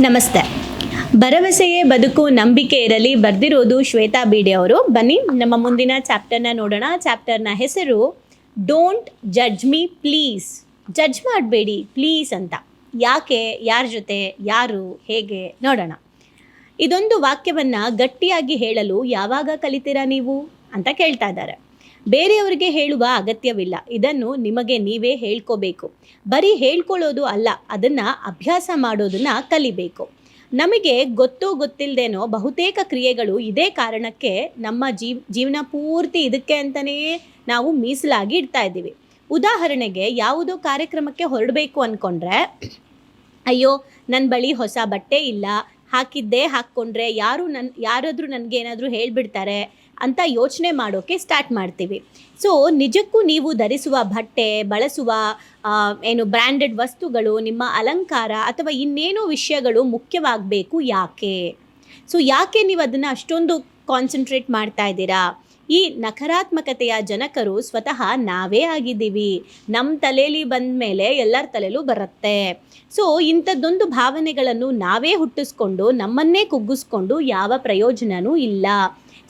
ನಮಸ್ತೆ. ಭರವಸೆಯೇ ಬದುಕು ನಂಬಿಕೆ ಇರಲಿ, ಬರೆದಿರೋದು ಶ್ವೇತಾ ಬೀಡೆ ಅವರು. ಬನ್ನಿ, ನಮ್ಮ ಮುಂದಿನ ಚಾಪ್ಟರ್ನ ನೋಡೋಣ. ಚಾಪ್ಟರ್ನ ಹೆಸರು don't judge me please judge ಮಾಡಬೇಡಿ ಪ್ಲೀಸ್ ಅಂತ. ಯಾಕೆ, ಯಾರ ಜೊತೆ, ಯಾರು, ಹೇಗೆ, ನೋಡೋಣ. ಇದೊಂದು ವಾಕ್ಯವನ್ನು ಗಟ್ಟಿಯಾಗಿ ಹೇಳಲು ಯಾವಾಗ ಕಲಿತೀರಾ ನೀವು? ಅಂತ ಕೇಳ್ತಾ ಇದ್ದಾರೆ. ಬೇರೆಯವರಿಗೆ ಹೇಳುವ ಅಗತ್ಯವಿಲ್ಲ. ಇದನ್ನು ನಿಮಗೆ ನೀವೇ ಹೇಳ್ಕೋಬೇಕು. ಬರೀ ಹೇಳ್ಕೊಳ್ಳೋದು ಅಲ್ಲ, ಅದನ್ನು ಅಭ್ಯಾಸ ಮಾಡೋದನ್ನ ಕಲಿಬೇಕು. ನಮಗೆ ಗೊತ್ತೋ ಗೊತ್ತಿಲ್ಲದೇನೋ ಬಹುತೇಕ ಕ್ರಿಯೆಗಳು ಇದೇ ಕಾರಣಕ್ಕೆ ನಮ್ಮ ಜೀವ್, ಜೀವನ ಪೂರ್ತಿ ಇದಕ್ಕೆ ಅಂತಲೇ ನಾವು ಮೀಸಲಾಗಿ ಇಡ್ತಾ ಇದ್ದೀವಿ. ಉದಾಹರಣೆಗೆ ಯಾವುದೋ ಕಾರ್ಯಕ್ರಮಕ್ಕೆ ಹೊರಡಬೇಕು ಅಂದ್ಕೊಂಡ್ರೆ ಅಯ್ಯೋ ನನ್ನ ಬಳಿ ಹೊಸ ಬಟ್ಟೆ ಇಲ್ಲ ಹಾಕಿದ್ದೇ ಹಾಕ್ಕೊಂಡ್ರೆ ಯಾರು ನನ್ನ ಯಾರಾದರೂ ನನಗೆ ಏನಾದರೂ ಹೇಳಿಬಿಡ್ತಾರೆ ಅಂತ ಯೋಚನೆ ಮಾಡೋಕ್ಕೆ ಸ್ಟಾರ್ಟ್ ಮಾಡ್ತೀವಿ. ಸೊ ನಿಜಕ್ಕೂ ನೀವು ಧರಿಸುವ ಬಟ್ಟೆ, ಬಳಸುವ ಏನು ಬ್ರ್ಯಾಂಡೆಡ್ ವಸ್ತುಗಳು, ನಿಮ್ಮ ಅಲಂಕಾರ ಅಥವಾ ಇನ್ನೇನೋ ವಿಷಯಗಳು ಮುಖ್ಯವಾಗಬೇಕು ಯಾಕೆ? ಸೊ ಯಾಕೆ ನೀವು ಅದನ್ನು ಅಷ್ಟೊಂದು ಕಾನ್ಸಂಟ್ರೇಟ್ ಮಾಡ್ತಾ ಇದ್ದೀರಾ? ಈ ನಕಾರಾತ್ಮಕತೆಯ ಜನಕರು ಸ್ವತಃ ನಾವೇ ಆಗಿದ್ದೀವಿ. ನಮ್ಮ ತಲೆಯಲ್ಲಿ ಬಂದ ಮೇಲೆ ಎಲ್ಲರ ತಲೆಯಲ್ಲೂ ಬರುತ್ತೆ. ಸೊ, ಇಂಥದ್ದೊಂದು ಭಾವನೆಗಳನ್ನು ನಾವೇ ಹುಟ್ಟಿಸ್ಕೊಂಡು, ನಮ್ಮನ್ನೇ ಕುಗ್ಗಿಸ್ಕೊಂಡು ಯಾವ ಪ್ರಯೋಜನವೂ ಇಲ್ಲ.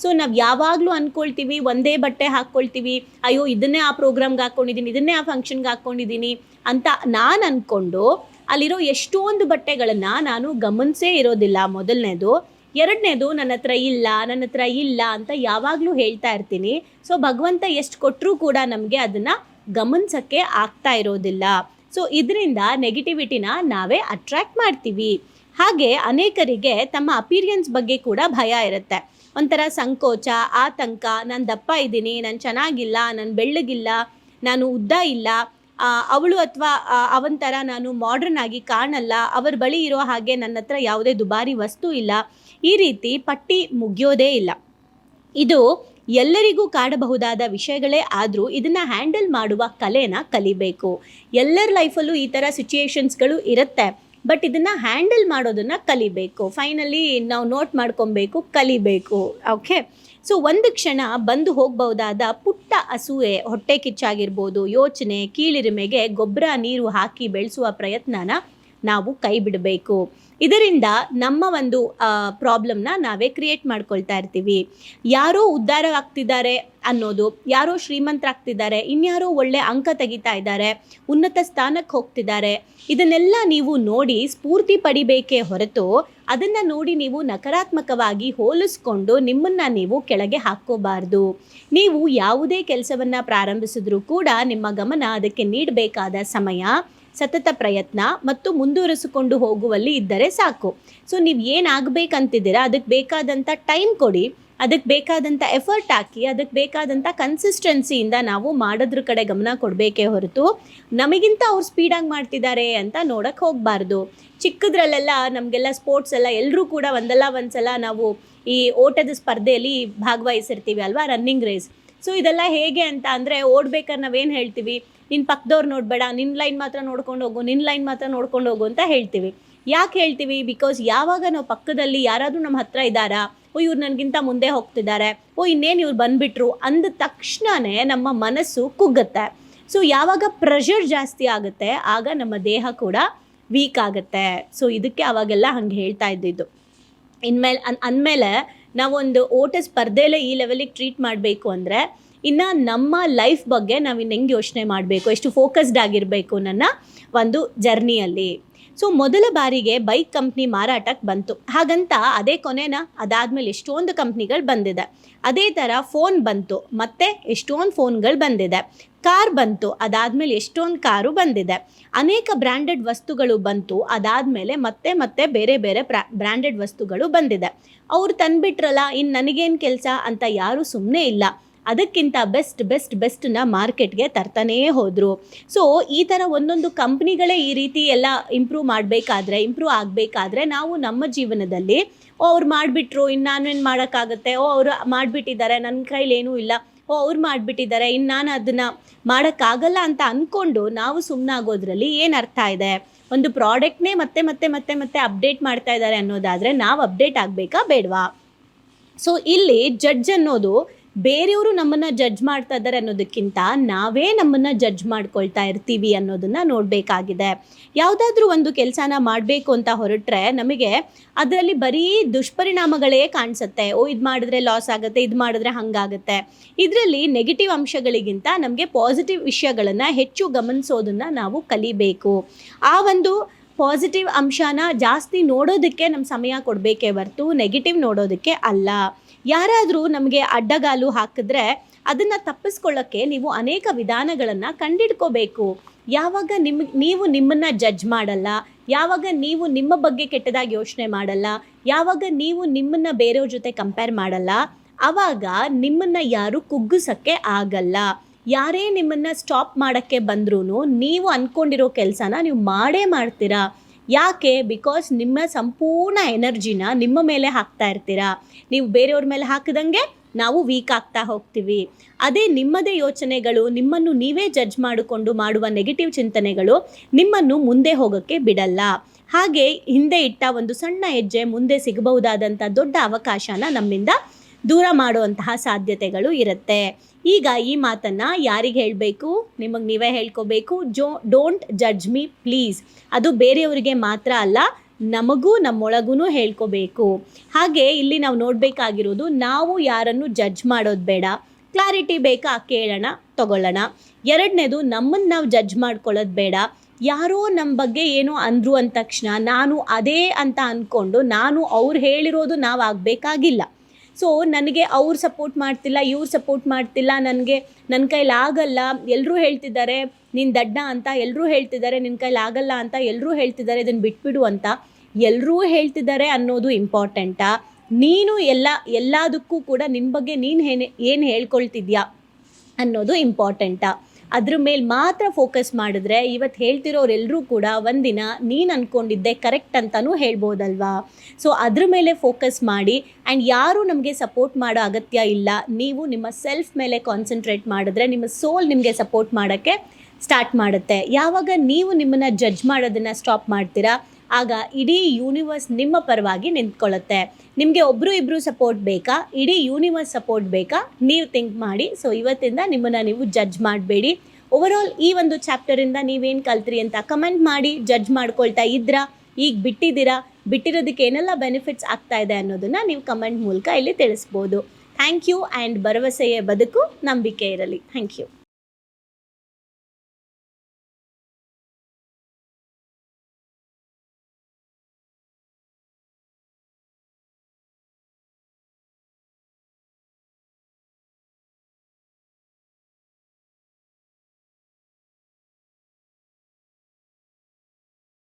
ಸೊ, ನಾವು ಯಾವಾಗಲೂ ಅಂದ್ಕೊಳ್ತೀವಿ ಒಂದೇ ಬಟ್ಟೆ ಹಾಕ್ಕೊಳ್ತೀವಿ ಅಯ್ಯೋ, ಇದನ್ನೇ ಆ ಪ್ರೋಗ್ರಾಮ್ಗೆ ಹಾಕ್ಕೊಂಡಿದ್ದೀನಿ ಇದನ್ನೇ ಆ ಫಂಕ್ಷನ್ಗೆ ಹಾಕ್ಕೊಂಡಿದ್ದೀನಿ ಅಂತ ನಾನು ಅಂದ್ಕೊಂಡು ಅಲ್ಲಿರೋ ಎಷ್ಟೊಂದು ಬಟ್ಟೆಗಳನ್ನು ನಾನು ಗಮನಿಸೇ ಇರೋದಿಲ್ಲ. ಮೊದಲನೇದು ಎರಡನೇದು ನನ್ನ ಹತ್ರ ಇಲ್ಲ, ನನ್ನ ಹತ್ರ ಇಲ್ಲ ಅಂತ ಯಾವಾಗಲೂ ಹೇಳ್ತಾ ಇರ್ತೀನಿ. ಸೊ ಭಗವಂತ ಎಷ್ಟು ಕೊಟ್ಟರೂ ಕೂಡ ನಮಗೆ ಅದನ್ನು ಗಮನಿಸೋಕ್ಕೆ ಆಗ್ತಾ ಇರೋದಿಲ್ಲ. ಸೊ ಇದರಿಂದ ನೆಗೆಟಿವಿಟಿನ ನಾವೇ ಅಟ್ರ್ಯಾಕ್ಟ್ ಮಾಡ್ತೀವಿ. ಹಾಗೆ ಅನೇಕರಿಗೆ ತಮ್ಮ ಅಪೀರಿಯನ್ಸ್ ಬಗ್ಗೆ ಕೂಡ ಭಯ ಇರುತ್ತೆ. ಒಂಥರ ಸಂಕೋಚ, ಆತಂಕ, ನಾನು ದಪ್ಪ ಇದ್ದೀನಿ, ನಾನು ಚೆನ್ನಾಗಿಲ್ಲ, ನಾನು ಬೆಳ್ಳಗಿಲ್ಲ, ನಾನು ಉದ್ದ ಇಲ್ಲ ಅವಳು ಅಥವಾ ಅವನ ಥರ ನಾನು ಮಾಡ್ರನ್ ಆಗಿ ಕಾಣಲ್ಲ, ಅವರ ಬಳಿ ಇರೋ ಹಾಗೆ ನನ್ನ ಹತ್ರ ಯಾವುದೇ ದುಬಾರಿ ವಸ್ತು ಇಲ್ಲ ಈ ರೀತಿ ಪಟ್ಟಿ ಮುಗಿಯೋದೇ ಇಲ್ಲ. ಇದು ಎಲ್ಲರಿಗೂ ಕಾಡಬಹುದಾದ ವಿಷಯಗಳೇ ಆದರೂ ಇದನ್ನು ಹ್ಯಾಂಡಲ್ ಮಾಡುವ ಕಲೆನ ಕಲಿಬೇಕು. ಎಲ್ಲರ ಲೈಫಲ್ಲೂ ಈ ಥರ ಸಿಚುಯೇಷನ್ಸ್ಗಳು ಇರುತ್ತೆ, ಬಟ್ ಇದನ್ನು ಹ್ಯಾಂಡಲ್ ಮಾಡೋದನ್ನು ಕಲಿಬೇಕು. ಫೈನಲಿ ನಾವು ನೋಟ್ ಮಾಡ್ಕೊಬೇಕು, ಕಲಿಬೇಕು. ಓಕೆ? ಸೊ, ಒಂದು ಕ್ಷಣ ಬಂದು ಹೋಗಬಹುದಾದ ಪುಟ್ಟ ಅಸೂಯೆ ಹೊಟ್ಟೆ ಕಿಚ್ಚಾಗಿರ್ಬೋದು, ಯೋಚನೆ, ಕೀಳಿರಿಮೆಗೆ ಗೊಬ್ಬರ, ನೀರು ಹಾಕಿ ಬೆಳೆಸುವ ಪ್ರಯತ್ನನ ನಾವು ಕೈ ಬಿಡಬೇಕು. ಇದರಿಂದ ನಮ್ಮ ಒಂದು ಪ್ರಾಬ್ಲಮ್ನ ನಾವೇ ಕ್ರಿಯೇಟ್ ಮಾಡ್ಕೊಳ್ತಾ ಇರ್ತೀವಿ. ಯಾರೋ ಉದ್ಧಾರ ಆಗ್ತಿದ್ದಾರೆ ಅನ್ನೋದು, ಯಾರೋ ಶ್ರೀಮಂತರಾಗ್ತಿದ್ದಾರೆ, ಇನ್ಯಾರೋ ಒಳ್ಳೆ ಅಂಕ ತೆಗಿತಾ ಇದ್ದಾರೆ, ಉನ್ನತ ಸ್ಥಾನಕ್ಕೆ ಹೋಗ್ತಿದ್ದಾರೆ, ಇದನ್ನೆಲ್ಲ ನೀವು ನೋಡಿ ಸ್ಫೂರ್ತಿ ಪಡಿಬೇಕೇ ಹೊರತು ಅದನ್ನು ನೋಡಿ ನೀವು ನಕಾರಾತ್ಮಕವಾಗಿ ಹೋಲಿಸ್ಕೊಂಡು ನಿಮ್ಮನ್ನು ನೀವು ಕೆಳಗೆ ಹಾಕ್ಕೋಬಾರ್ದು. ನೀವು ಯಾವುದೇ ಕೆಲಸವನ್ನು ಪ್ರಾರಂಭಿಸಿದ್ರೂ ಕೂಡ ನಿಮ್ಮ ಗಮನ ಅದಕ್ಕೆ ನೀಡಬೇಕಾದ ಸಮಯ ಸತತ ಪ್ರಯತ್ನ ಮತ್ತು ಮುಂದುವರಿಸಿಕೊಂಡು ಹೋಗುವಲ್ಲಿ ಇದ್ದರೆ ಸಾಕು. ಸೊ ನೀವು ಏನಾಗಬೇಕಂತಿದ್ದೀರಾ ಅದಕ್ಕೆ ಬೇಕಾದಂಥ ಟೈಮ್ ಕೊಡಿ. ಅದಕ್ಕೆ ಬೇಕಾದಂಥ ಎಫರ್ಟ್ ಹಾಕಿ, ಅದಕ್ಕೆ ಬೇಕಾದಂಥ ಕನ್ಸಿಸ್ಟೆನ್ಸಿಯಿಂದ ನಾವು ಮಾಡೋದ್ರ ಕಡೆ ಗಮನ ಕೊಡಬೇಕೇ ಹೊರತು ನಮಗಿಂತ ಅವ್ರು ಸ್ಪೀಡಾಗಿ ಮಾಡ್ತಿದ್ದಾರೆ ಅಂತ ನೋಡೋಕ್ಕೆ ಹೋಗಬಾರ್ದು. ಚಿಕ್ಕದ್ರಲ್ಲೆಲ್ಲ ನಮಗೆಲ್ಲ ಸ್ಪೋರ್ಟ್ಸ್ ಎಲ್ಲ ಎಲ್ಲರೂ ಕೂಡ ಒಂದಲ್ಲ ಒಂದ್ಸಲ ನಾವು ಈ ಓಟದ ಸ್ಪರ್ಧೆಯಲ್ಲಿ ಭಾಗವಹಿಸಿರ್ತೀವಿ ಅಲ್ವಾ? ರನ್ನಿಂಗ್ ರೇಸ್ ಸೊ ಇದೆಲ್ಲ ಹೇಗೆ ಅಂತ ಅಂದರೆ ಓಡ್ಬೇಕಾದ್ರೆ ನಾವೇನು ಹೇಳ್ತೀವಿ? ನಿನ್ನ ಪಕ್ಕದವ್ರು ನೋಡಬೇಡ ನಿನ್ನ ಲೈನ್ ಮಾತ್ರ ನೋಡ್ಕೊಂಡು ಹೋಗು ನಿನ್ನ ಲೈನ್ ಮಾತ್ರ ನೋಡ್ಕೊಂಡು ಹೋಗು ಅಂತ ಹೇಳ್ತೀವಿ. ಯಾಕೆ ಹೇಳ್ತೀವಿ? ಬಿಕಾಸ್ ಯಾವಾಗ ನಾವು ಪಕ್ಕದಲ್ಲಿ ಯಾರಾದರೂ ನಮ್ಮ ಹತ್ರ ಇದ್ದಾರಾ, ಓ ಇವ್ರು ನನಗಿಂತ ಮುಂದೆ ಹೋಗ್ತಿದ್ದಾರೆ, ಓ ಇನ್ನೇನು ಇವ್ರು ಬಂದುಬಿಟ್ರು ಅಂದ ತಕ್ಷಣವೇ ನಮ್ಮ ಮನಸ್ಸು ಕುಗ್ಗುತ್ತೆ. ಸೊ ಯಾವಾಗ ಪ್ರೆಷರ್ ಜಾಸ್ತಿ ಆಗುತ್ತೆ, ಆಗ ನಮ್ಮ ದೇಹ ಕೂಡ ವೀಕ್ ಆಗುತ್ತೆ. ಸೊ ಇದಕ್ಕೆ ಅವಾಗೆಲ್ಲ ಹಂಗೆ ಹೇಳ್ತಾ ಇದ್ದಿದ್ದು. ಇನ್ಮೇಲೆ ಅಂದಮೇಲೆ ನಾವೊಂದು ಓಟ ಸ್ಪರ್ಧೆಯಲ್ಲೇ ಈ ಲೆವೆಲಿಗೆ ಟ್ರೀಟ್ ಮಾಡಬೇಕು ಅಂದರೆ ಇನ್ನು ನಮ್ಮ ಲೈಫ್ ಬಗ್ಗೆ ನಾವು ಇನ್ನು ಹೆಂಗೆ ಯೋಚನೆ ಮಾಡಬೇಕು? ಎಷ್ಟು ಫೋಕಸ್ಡ್ ಆಗಿರಬೇಕು ನನ್ನ ಒಂದು ಜರ್ನಿಯಲ್ಲಿ ಸೊ ಮೊದಲ ಬಾರಿಗೆ ಬೈಕ್ ಕಂಪ್ನಿ ಮಾರಾಟಕ್ಕೆ ಬಂತು. ಹಾಗಂತ ಅದೇ ಕೊನೆನ ಅದಾದಮೇಲೆ ಎಷ್ಟೊಂದು ಕಂಪ್ನಿಗಳು ಬಂದಿದೆ. ಅದೇ ಥರ ಫೋನ್ ಬಂತು. ಮತ್ತೆ ಎಷ್ಟೊಂದು ಫೋನ್ಗಳು ಬಂದಿದೆ. ಕಾರ್ ಬಂತು. ಅದಾದಮೇಲೆ ಎಷ್ಟೊಂದು ಕಾರು ಬಂದಿದೆ. ಅನೇಕ ಬ್ರ್ಯಾಂಡೆಡ್ ವಸ್ತುಗಳು ಬಂತು. ಅದಾದಮೇಲೆ ಮತ್ತೆ ಮತ್ತೆ ಬೇರೆ ಬೇರೆ ಬ್ರ್ಯಾಂಡೆಡ್ ವಸ್ತುಗಳು ಬಂದಿದೆ. ಅವ್ರು ತಂದುಬಿಟ್ರಲ್ಲ ಇನ್ನು ನನಗೇನು ಕೆಲಸ ಅಂತ ಯಾರೂ ಸುಮ್ಮನೆ ಇಲ್ಲ. ಅದಕ್ಕಿಂತ ಬೆಸ್ಟ್ ಬೆಸ್ಟ್ ಬೆಸ್ಟನ್ನ ಮಾರ್ಕೆಟ್ಗೆ ತರ್ತಾನೇ ಹೋದರು. ಸೊ ಈ ಥರ ಒಂದೊಂದು ಕಂಪ್ನಿಗಳೇ ಈ ರೀತಿ ಎಲ್ಲ ಇಂಪ್ರೂವ್ ಮಾಡಬೇಕಾದ್ರೆ ಇಂಪ್ರೂವ್ ಆಗಬೇಕಾದ್ರೆ ನಾವು ನಮ್ಮ ಜೀವನದಲ್ಲಿ, ಓ, ಅವ್ರು ಮಾಡಿಬಿಟ್ರು ಇನ್ನು ನಾನೇನು ಮಾಡೋಕ್ಕಾಗುತ್ತೆ? ಓ, ಅವರು ಮಾಡಿಬಿಟ್ಟಿದ್ದಾರೆ ನನ್ನ ಕೈಲೇನೂ ಇಲ್ಲ. ಓ, ಅವ್ರು ಮಾಡಿಬಿಟ್ಟಿದ್ದಾರೆ ಇನ್ನು ನಾನು ಅದನ್ನು ಮಾಡೋಕ್ಕಾಗಲ್ಲ ಅಂತ ಅಂದ್ಕೊಂಡು ನಾವು ಸುಮ್ಮನಾಗೋದ್ರಲ್ಲಿ ಏನು ಅರ್ಥ ಇದೆ? ಒಂದು ಪ್ರಾಡಕ್ಟ್ನೇ ಮತ್ತೆ ಮತ್ತೆ ಮತ್ತೆ ಮತ್ತೆ ಅಪ್ಡೇಟ್ ಮಾಡ್ತಾ ಇದ್ದಾರೆ ಅನ್ನೋದಾದರೆ ನಾವು ಅಪ್ಡೇಟ್ ಆಗಬೇಕಾ ಬೇಡವಾ? ಸೊ ಇಲ್ಲಿ ಜಡ್ಜ್ ಅನ್ನೋದು ಬೇರೆಯವರು ನಮ್ಮನ್ನು ಜಡ್ಜ್ ಮಾಡ್ತಾ ಇದ್ದಾರೆ ಅನ್ನೋದಕ್ಕಿಂತ ನಾವೇ ನಮ್ಮನ್ನು ಜಡ್ಜ್ ಮಾಡ್ಕೊಳ್ತಾ ಇರ್ತೀವಿ ಅನ್ನೋದನ್ನು ನೋಡಬೇಕಾಗಿದೆ. ಯಾವುದಾದ್ರೂ ಒಂದು ಕೆಲಸನ ಮಾಡಬೇಕು ಅಂತ ಹೊರಟ್ರೆ ನಮಗೆ ಅದರಲ್ಲಿ ಬರೀ ದುಷ್ಪರಿಣಾಮಗಳೇ ಕಾಣಿಸುತ್ತೆ. ಓ, ಇದು ಮಾಡಿದ್ರೆ ಲಾಸ್ ಆಗುತ್ತೆ, ಇದು ಮಾಡಿದ್ರೆ ಹಂಗಾಗುತ್ತೆ. ಇದರಲ್ಲಿ ನೆಗೆಟಿವ್ ಅಂಶಗಳಿಗಿಂತ ನಮಗೆ ಪಾಸಿಟಿವ್ ವಿಷಯಗಳನ್ನು ಹೆಚ್ಚು ಗಮನಿಸೋದನ್ನು ನಾವು ಕಲಿಬೇಕು. ಆ ಒಂದು ಪಾಸಿಟಿವ್ ಅಂಶನ ಜಾಸ್ತಿ ನೋಡೋದಕ್ಕೆ ನಮ್ಮ ಸಮಯ ಕೊಡಬೇಕೇ ಹೊರ್ತು ನೆಗೆಟಿವ್ ನೋಡೋದಕ್ಕೆ ಅಲ್ಲ. ಯಾರಾದರೂ ನಮಗೆ ಅಡ್ಡಗಾಲು ಹಾಕಿದ್ರೆ ಅದನ್ನು ತಪ್ಪಿಸ್ಕೊಳ್ಳೋಕ್ಕೆ ನೀವು ಅನೇಕ ವಿಧಾನಗಳನ್ನು ಕಂಡಿಡ್ಕೋಬೇಕು. ಯಾವಾಗ ನಿಮ್, ನೀವು ನಿಮ್ಮನ್ನು ಜಡ್ಜ್ ಮಾಡಲ್ಲ, ಯಾವಾಗ ನೀವು ನಿಮ್ಮ ಬಗ್ಗೆ ಕೆಟ್ಟದಾಗಿ ಯೋಚನೆ ಮಾಡಲ್ಲ, ಯಾವಾಗ ನೀವು ನಿಮ್ಮನ್ನು ಬೇರೆಯವ್ರ ಜೊತೆ ಕಂಪೇರ್ ಮಾಡಲ್ಲ, ಆವಾಗ ನಿಮ್ಮನ್ನು ಯಾರು ಕುಗ್ಗಿಸೋಕ್ಕೆ ಆಗಲ್ಲ. ಯಾರೇ ನಿಮ್ಮನ್ನು ಸ್ಟಾಪ್ ಮಾಡೋಕ್ಕೆ ಬಂದ್ರೂ ನೀವು ಅಂದ್ಕೊಂಡಿರೋ ಕೆಲಸನ ನೀವು ಮಾಡೇ ಮಾಡ್ತೀರಾ. ಯಾಕೆ? ಬಿಕಾಸ್ ನಿಮ್ಮ ಸಂಪೂರ್ಣ ಎನರ್ಜಿನ ನಿಮ್ಮ ಮೇಲೆ ಹಾಕ್ತಾ ಇರ್ತೀರಾ? ನೀವು ಬೇರೆಯವ್ರ ಮೇಲೆ ಹಾಕಿದಂಗೆ ನಾವು ವೀಕ್ ಆಗ್ತಾ ಹೋಗ್ತೀವಿ. ಅದೇ ನಿಮ್ಮದೇ ಯೋಚನೆಗಳು, ನಿಮ್ಮನ್ನು ನೀವೇ ಜಡ್ಜ್ ಮಾಡಿಕೊಂಡು ಮಾಡುವ ನೆಗೆಟಿವ್ ಚಿಂತನೆಗಳು ನಿಮ್ಮನ್ನು ಮುಂದೆ ಹೋಗೋಕ್ಕೆ ಬಿಡಲ್ಲ. ಹಾಗೆ ಹಿಂದೆ ಇಟ್ಟ ಒಂದು ಸಣ್ಣ ಹೆಜ್ಜೆ ಮುಂದೆ ಸಿಗಬಹುದಾದಂಥ ದೊಡ್ಡ ಅವಕಾಶನ ನಮ್ಮಿಂದ ದೂರ ಮಾಡುವಂತಹ ಸಾಧ್ಯತೆಗಳು ಇರುತ್ತೆ. ಈಗ ಈ ಮಾತನ್ನು ಯಾರಿಗೆ ಹೇಳಬೇಕು? ನಿಮಗೆ ನೀವೇ ಹೇಳ್ಕೋಬೇಕು. ಜೋ ಡೋಂಟ್ ಜಡ್ಜ್ ಮೀ ಪ್ಲೀಸ್ ಅದು ಬೇರೆಯವರಿಗೆ ಮಾತ್ರ ಅಲ್ಲ, ನಮಗೂ ನಮ್ಮೊಳಗೂ ಹೇಳ್ಕೋಬೇಕು. ಹಾಗೆ ಇಲ್ಲಿ ನಾವು ನೋಡಬೇಕಾಗಿರೋದು, ನಾವು ಯಾರನ್ನು ಜಡ್ಜ್ ಮಾಡೋದು ಬೇಡ. ಕ್ಲಾರಿಟಿ ಬೇಕಾ ಕೇಳೋಣ, ತಗೊಳ್ಳೋಣ. ಎರಡನೇದು, ನಮ್ಮನ್ನು ನಾವು ಜಡ್ಜ್ ಮಾಡ್ಕೊಳ್ಳೋದು ಬೇಡ. ಯಾರೋ ನಮ್ಮ ಬಗ್ಗೆ ಏನೋ ಅಂದರು ಅಂದ ತಕ್ಷಣ, ನಾನು ಅದೇ ಅಂತ ಅಂದ್ಕೊಂಡು, ನಾನು ಅವ್ರು ಹೇಳಿರೋದು ನಾವು ಆಗಬೇಕಾಗಿಲ್ಲ. ಸೊ ನನಗೆ ಅವ್ರು ಸಪೋರ್ಟ್ ಮಾಡ್ತಿಲ್ಲ, ಇವ್ರು ಸಪೋರ್ಟ್ ಮಾಡ್ತಿಲ್ಲ, ನನಗೆ ನನ್ನ ಕೈಲಿ ಆಗಲ್ಲ. ಎಲ್ಲರೂ ಹೇಳ್ತಿದ್ದಾರೆ, ನೀನು ದಡ್ಡ ಅಂತ ಎಲ್ಲರೂ ಹೇಳ್ತಿದ್ದಾರೆ ನಿನ್ನ ಕೈಲಿ ಆಗಲ್ಲ ಅಂತ ಎಲ್ಲರೂ ಹೇಳ್ತಿದ್ದಾರೆ ಇದನ್ನು ಬಿಟ್ಬಿಡು ಅಂತ. ಎಲ್ಲರೂ ಹೇಳ್ತಿದ್ದಾರೆ ಅನ್ನೋದು ಇಂಪಾರ್ಟೆಂಟಾ ನೀನು ಎಲ್ಲ, ಎಲ್ಲದಕ್ಕೂ ಕೂಡ ನಿನ್ನ ಬಗ್ಗೆ ನೀನು ಏನು ಹೇಳ್ಕೊಳ್ತಿದ್ಯಾ ಅನ್ನೋದು ಇಂಪಾರ್ಟೆಂಟಾ ಅದ್ರ ಮೇಲೆ ಮಾತ್ರ ಫೋಕಸ್ ಮಾಡಿದ್ರೆ ಇವತ್ತು ಹೇಳ್ತಿರೋರೆಲ್ಲರೂ ಕೂಡ ಒಂದಿನ ನೀನು ಅಂದ್ಕೊಂಡಿದ್ದೆ ಕರೆಕ್ಟ್ ಅಂತಲೂ ಹೇಳ್ಬೋದಲ್ವಾ? ಸೊ ಅದ್ರ ಮೇಲೆ ಫೋಕಸ್ ಮಾಡಿ ಆ್ಯಂಡ್ ಯಾರೂ ನಮಗೆ ಸಪೋರ್ಟ್ ಮಾಡೋ ಅಗತ್ಯ ಇಲ್ಲ. ನೀವು ನಿಮ್ಮ ಸೆಲ್ಫ್ ಮೇಲೆ ಕಾನ್ಸಂಟ್ರೇಟ್ ಮಾಡಿದ್ರೆ ನಿಮ್ಮ ಸೋಲ್ ನಿಮಗೆ ಸಪೋರ್ಟ್ ಮಾಡೋಕ್ಕೆ ಸ್ಟಾರ್ಟ್ ಮಾಡುತ್ತೆ. ಯಾವಾಗ ನೀವು ನಿಮ್ಮನ್ನು ಜಡ್ಜ್ ಮಾಡೋದನ್ನು ಸ್ಟಾಪ್ ಮಾಡ್ತೀರಾ? ಆಗ ಇಡೀ ಯೂನಿವರ್ಸ್ ನಿಮ್ಮ ಪರವಾಗಿ ನಿಂತ್ಕೊಳ್ಳುತ್ತೆ. ನಿಮಗೆ ಒಬ್ಬರು ಇಬ್ಬರು ಸಪೋರ್ಟ್ ಬೇಕಾ? ಇಡೀ ಯೂನಿವರ್ಸ್ ಸಪೋರ್ಟ್ ಬೇಕಾ? ನೀವು ಥಿಂಕ್ ಮಾಡಿ. ಸೊ ಇವತ್ತಿಂದ ನಿಮ್ಮನ್ನು ನೀವು ಜಡ್ಜ್ ಮಾಡಬೇಡಿ. ಓವರಾಲ್ ಈ ಒಂದು ಚಾಪ್ಟರಿಂದ ನೀವೇನು ಕಲ್ತ್ರಿ ಅಂತ ಕಮೆಂಟ್ ಮಾಡಿ ಜಡ್ಜ್ ಮಾಡ್ಕೊಳ್ತಾ ಇದ್ರಾ? ಈಗ ಬಿಟ್ಟಿದ್ದೀರಾ? ಬಿಟ್ಟಿರೋದಕ್ಕೆ ಏನೆಲ್ಲ ಬೆನಿಫಿಟ್ಸ್ ಆಗ್ತಾ ಇದೆ ಅನ್ನೋದನ್ನು ನೀವು ಕಮೆಂಟ್ ಮೂಲಕ ಇಲ್ಲಿ ತಿಳಿಸ್ಬೋದು. ಥ್ಯಾಂಕ್ ಯು ಆ್ಯಂಡ್ ಭರವಸೆಯ ಬದುಕು ನಂಬಿಕೆ ಇರಲಿ. Thank you